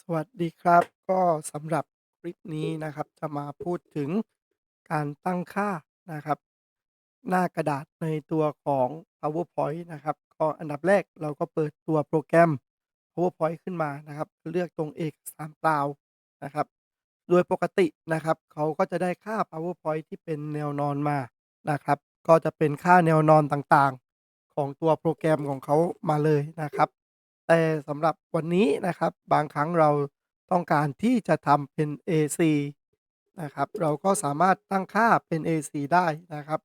สวัสดีครับ ก็สำหรับคลิปนี้นะครับ จะมาพูดถึงการตั้งค่านะครับ หน้ากระดาษในตัวของ PowerPoint นะครับ ก็อันดับแรกเราก็เปิดตัวโปรแกรม PowerPoint ขึ้นมานะครับ เลือกตรงเอกสารเปล่านะครับ โดยปกตินะครับ เขาก็จะได้ค่า PowerPoint ที่เป็นแนวนอนมานะครับ ก็จะเป็นค่าแนวนอนต่างๆ ของตัวโปรแกรมของเขามาเลยนะครับ แต่สำหรับวันนี้นะครับ บางครั้งเราต้องการที่จะทำเป็น A4 นะครับ เราก็สามารถตั้งค่าเป็น A4 ได้นะครับ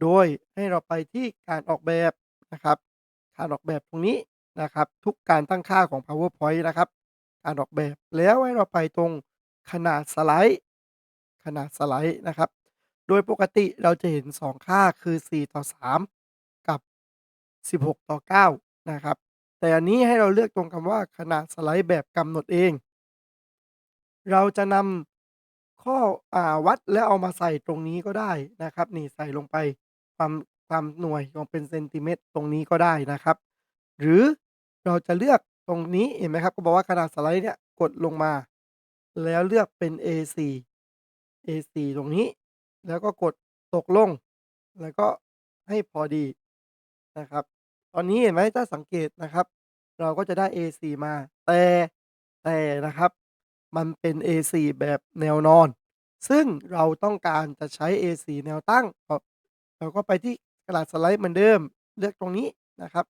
โดยให้เราไปที่การออกแบบนะครับ การออกแบบตรงนี้นะครับ ทุกการตั้งค่าของ PowerPoint นะครับ การออกแบบแล้วให้เราไปตรงขนาดสไลด์ ขนาดสไลด์นะครับ โดยปกติเราจะเห็น 2 ค่าคือ 4 ต่อ 3 กับ 16 ต่อ 9 นะครับ แต่อันนี้ให้เราเลือกตรงคำว่าขนาดสไลด์แบบกำหนดเอง เราจะนำข้ออาวัดแล้วเอามาใส่ตรงนี้ก็ได้นะครับ นี่ใส่ลงไปความความหน่วยของเป็นเซนติเมตรตรงนี้ก็ได้นะครับ หรือเราจะเลือกตรงนี้เห็นไหมครับ ก็บอกว่าขนาดสไลด์เนี่ยกดลงมา แล้วเลือกเป็น A4 A4 ตรงนี้ แล้วก็กดตกลง แล้วก็ให้พอดีนะครับ ตอนนี้เห็นไหมถ้าสังเกตนะครับ เราก็จะได้ A4 มา แต่แต่นะครับ มันเป็น A4 แบบแนวนอน ซึ่งเราต้องการจะใช้ A4 แนวตั้ง เราก็ไปที่กระดาษสไลด์เหมือนเดิม เลือกตรงนี้นะครับ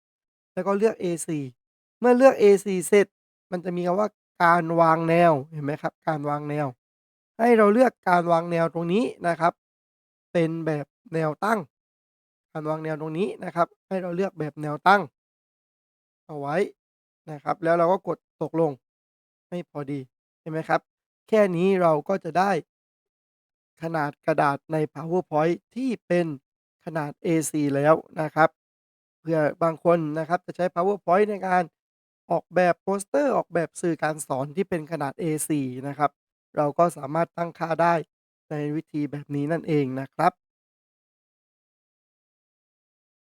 แล้วก็เลือก A4 เมื่อเลือก A4 เสร็จ มันจะมีคำว่าการวางแนวเห็นไหมครับ การวางแนว ให้เราเลือกการวางแนวตรงนี้นะครับ เป็นแบบแนวตั้ง การวางแนวตรงนี้นะครับ ให้เราเลือกแบบแนวตั้ง เอาไว้นะครับ แล้วเราก็กดตกลงให้พอดีเห็นไหมครับ แค่นี้เราก็จะได้ขนาดกระดาษใน PowerPoint ที่เป็นขนาด A4 แล้วนะครับเผื่อบางคนนะครับจะใช้ PowerPoint ในการออกแบบโปสเตอร์ออกแบบสื่อการสอนที่เป็นขนาด A4 นะครับ เราก็สามารถตั้งค่าได้ในวิธีแบบนี้นั่นเองนะครับ